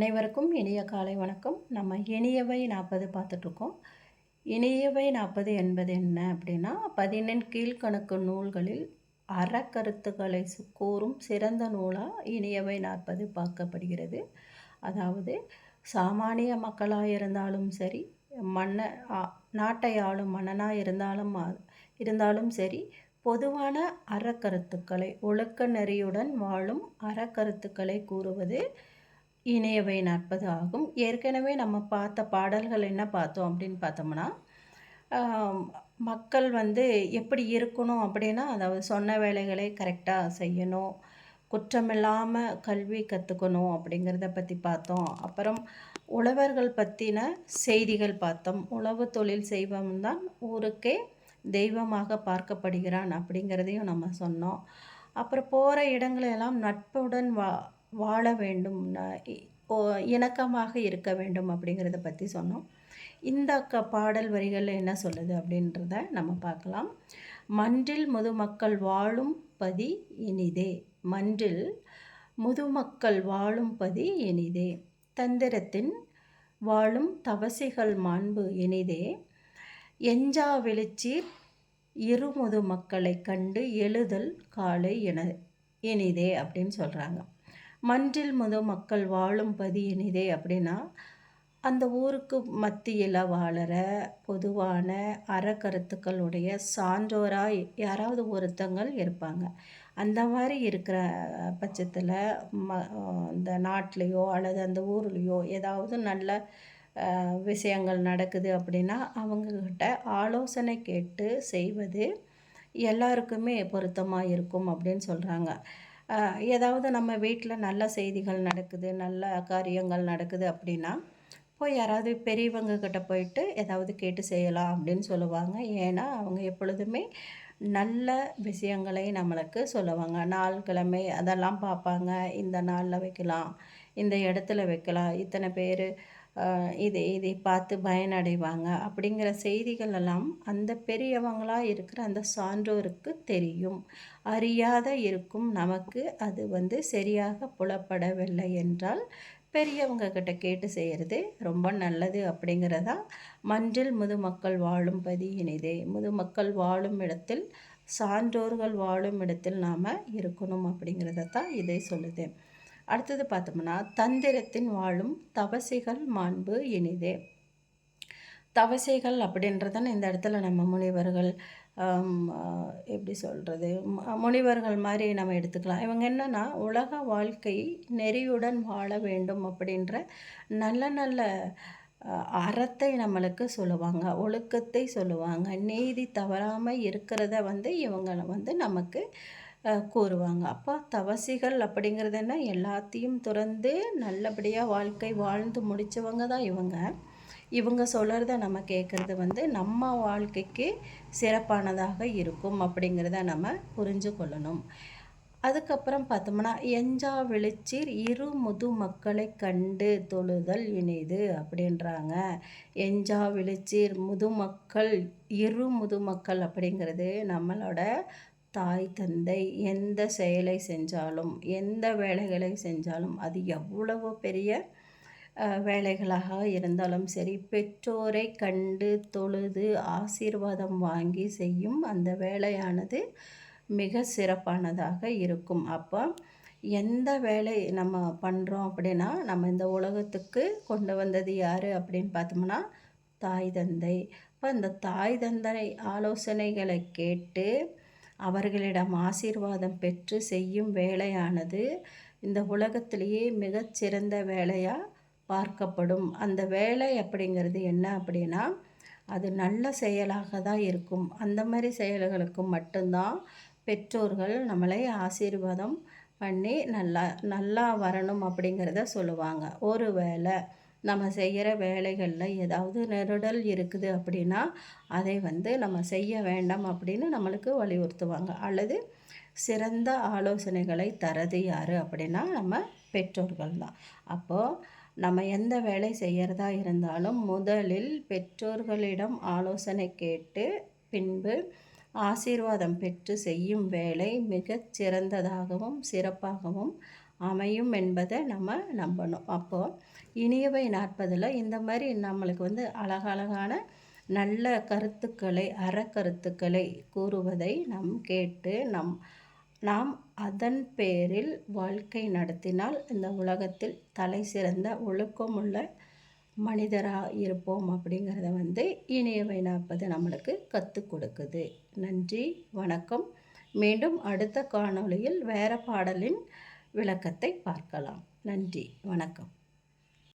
அனைவருக்கும் இனிய காலை வணக்கம். நம்ம இனியவை நாற்பது பார்த்துட்ருக்கோம். இனியவை நாற்பது என்பது என்ன அப்படின்னா பதினெண் கீழ்கணக்கு நூல்களில் அறக்கருத்துக்களை சு- கூறும் சிறந்த நூலாக இனியவை நாற்பது பார்க்கப்படுகிறது. அதாவது சாமானிய மக்களாக இருந்தாலும் சரி மன்ன நாட்டை ஆளும் மன்னனாக இருந்தாலும் இருந்தாலும் சரி பொதுவான அறக்கருத்துக்களை ஒழுக்க நெறியுடன் வாழும் அறக்கருத்துக்களை கூறுவது இணையவை நாற்பது ஆகும். ஏற்கனவே நம்ம பார்த்த பாடல்கள் என்ன பார்த்தோம் அப்படின்னு பார்த்தோம்னா மக்கள் வந்து எப்படி இருக்கணும் அப்படின்னா அதாவது சொன்ன வேலைகளை கரெக்டாக செய்யணும் குற்றமில்லாமல் கல்வி கற்றுக்கணும் அப்படிங்கிறத பற்றி பார்த்தோம். அப்புறம் உழவர்கள் பற்றின செய்திகள் பார்த்தோம். உழவு தொழில் செய்வம்தான் ஊருக்கே தெய்வமாக பார்க்கப்படுகிறான் அப்படிங்கிறதையும் நம்ம சொன்னோம். அப்புறம் போகிற இடங்களெல்லாம் நட்புடன் வா வாழ வேண்டும் ஓ- இணக்கமாக இருக்க வேண்டும் அப்படிங்கிறத பற்றி சொன்னோம். இந்த க பாடல் வரிகள் என்ன சொல்லுது அப்படின்றத நம்ம பார்க்கலாம். மன்றில் முதுமக்கள் வாழும் பதி இனிதே. மன்றில் முதுமக்கள் வாழும் பதி இனிதே. தந்திரத்தின் வாழும் தவசிகள் மாண்பு இனிதே. எஞ்சா வெளிச்சீர் இருமுது மக்களை கண்டு எழுதல் காலை என இனிதே அப்படின்னு சொல்கிறாங்க மன்றில் முத மக்கள் வாழும் பதி இனிதே அப்படின்னா அந்த ஊருக்கு மத்தியில் வாழற பொதுவான அறக்கருத்துக்களுடைய சான்றோராக யாராவது ஒருத்தங்கள் இருப்பாங்க. அந்த மாதிரி இருக்கிற பட்சத்தில் ம இந்த நாட்டிலையோ அல்லது அந்த ஊர்லேயோ ஏதாவது நல்ல விஷயங்கள் நடக்குது அப்படின்னா அவங்கக்கிட்ட ஆலோசனை கேட்டு செய்வது எல்லாருக்குமே பொருத்தமாக இருக்கும் அப்படின்னு சொல்கிறாங்க ஏதாவது நம்ம வீட்டில் நல்ல செய்திகள் நடக்குது நல்ல காரியங்கள் நடக்குது அப்படின்னா போய் யாராவது பெரியவங்க கிட்ட போயிட்டு ஏதாவது கேட்டு செய்யலாம் அப்படின்னு சொல்லுவாங்க. ஏன்னா அவங்க எப்பொழுதுமே நல்ல விஷயங்களை நம்மளுக்கு சொல்லுவாங்க. நாள் கிழமை அதெல்லாம் பார்ப்பாங்க. இந்த நாளில் வைக்கலாம் இந்த இடத்துல வைக்கலாம். இத்தனை பேர் இதை இதை பார்த்து பயனடைவாங்க. அப்படிங்கிற செய்திகள் எல்லாம் அந்த பெரியவங்களாக இருக்கிற அந்த சான்றோருக்கு தெரியும். அறியாத இருக்கும் நமக்கு அது வந்து சரியாக புலப்படவில்லை என்றால் பெரியவங்க கிட்ட கேட்டு செய்கிறது ரொம்ப நல்லது அப்படிங்கிறதா மன்றில் முதுமக்கள் வாழும் பதி இனிதே. முதுமக்கள் வாழும் இடத்தில் சான்றோர்கள் வாழும் இடத்தில் நாம் இருக்கணும் அப்படிங்கிறத தான் இதை சொல்லுது அடுத்தது பார்த்தோம்னா தந்திரத்தின் வாழும் தவசிகள் மாண்பு இனிதே. தவசைகள் அப்படின்றதன் இந்த இடத்துல நம்ம முனிவர்கள் எப்படி சொல்கிறது முனிவர்கள் மாதிரி நம்ம எடுத்துக்கலாம். இவங்க என்னன்னா உலக வாழ்க்கை நெறியுடன் வாழ வேண்டும் அப்படின்ற நல்ல நல்ல அறத்தை நம்மளுக்கு சொல்லுவாங்க ஒழுக்கத்தை சொல்லுவாங்க. நீதி தவறாமல் இருக்கிறத வந்து இவங்களை வந்து நமக்கு கூறுவாங்க. அப்போ தவசிகள் அப்படிங்கிறது என்ன? எல்லாத்தையும் துறந்து நல்லபடியாக வாழ்க்கை வாழ்ந்து முடித்தவங்க தான் இவங்க. இவங்க சொல்கிறத நம்ம கேட்குறது வந்து நம்ம வாழ்க்கைக்கு சிறப்பானதாக இருக்கும் அப்படிங்கிறத நம்ம புரிஞ்சு கொள்ளணும். அதுக்கப்புறம் பார்த்தோம்னா எஞ்சா விழிச்சீர் இரு முது மக்களை கண்டு தொழுதல் இனிது அப்படின்றாங்க. எஞ்சா வெளிச்சீர் முதுமக்கள் இரு முதுமக்கள் அப்படிங்கிறது நம்மளோட தாய் தந்தை எந்த செயலை செஞ்சாலும் எந்த வேலைகளை செஞ்சாலும் அது எவ்வளவு பெரிய வேலைகளாக இருந்தாலும் சரி பெற்றோரை கண்டு தொழுது ஆசீர்வாதம் வாங்கி செய்யும் அந்த வேலையானது மிக சிறப்பானதாக இருக்கும். அப்போ எந்த வேலை நம்ம பண்ணுறோம் அப்படின்னா நம்ம இந்த உலகத்துக்கு கொண்டு வந்தது யார் அப்படின்னு பார்த்தோம்னா தாய் தந்தை. அப்போ அந்த தாய் தந்தை ஆலோசனைகளை கேட்டு அவர்களிடம் ஆசீர்வாதம் பெற்று செய்யும் வேலையானது இந்த உலகத்திலேயே மிகச்சிறந்த வேலையாக பார்க்கப்படும். அந்த வேலை அப்படிங்கிறது என்ன அப்படின்னா அது நல்ல செயலாக தான் இருக்கும். அந்த மாதிரி செயல்களுக்கு மட்டும்தான் பெற்றோர்கள் நம்மளை ஆசீர்வாதம் பண்ணி நல்லா நல்லா வரணும் அப்படிங்கிறத சொல்லுவாங்க. ஒரு வேளை நம்ம செய்கிற வேலைகளில் ஏதாவது நெருடல் இருக்குது அப்படின்னா அதை வந்து நம்ம செய்ய வேண்டாம் அப்படின்னு நம்மளுக்கு வலியுறுத்துவாங்க. அல்லது சிறந்த ஆலோசனைகளை தரது யார் அப்படின்னா நம்ம பெற்றோர்கள் தான். அப்போது நம்ம எந்த வேலை செய்கிறதா இருந்தாலும் முதலில் பெற்றோர்களிடம் ஆலோசனை கேட்டு பின்பு ஆசீர்வாதம் பெற்று செய்யும் வேலை மிகச் சிறந்ததாகவும் சிறப்பாகவும் அமையும் என்பதை நம்ம நம்பணும். அப்போது இனியவை நாற்பதில் இந்த மாதிரி நம்மளுக்கு வந்து அழகழகான நல்ல கருத்துக்களை அறக்கருத்துக்களை கூறுவதை நம் கேட்டு நம் நாம் அதன் பேரில் வாழ்க்கை நடத்தினால் இந்த உலகத்தில் தலை சிறந்த ஒழுக்கமுள்ள மனிதராக இருப்போம் அப்படிங்கிறத வந்து இனியவை நாற்பது நம்மளுக்கு கற்றுக் கொடுக்குது. நன்றி வணக்கம். மீண்டும் அடுத்த காணொளியில் வேறு பாடலின் விளக்கத்தை பார்க்கலாம். நன்றி. வணக்கம்.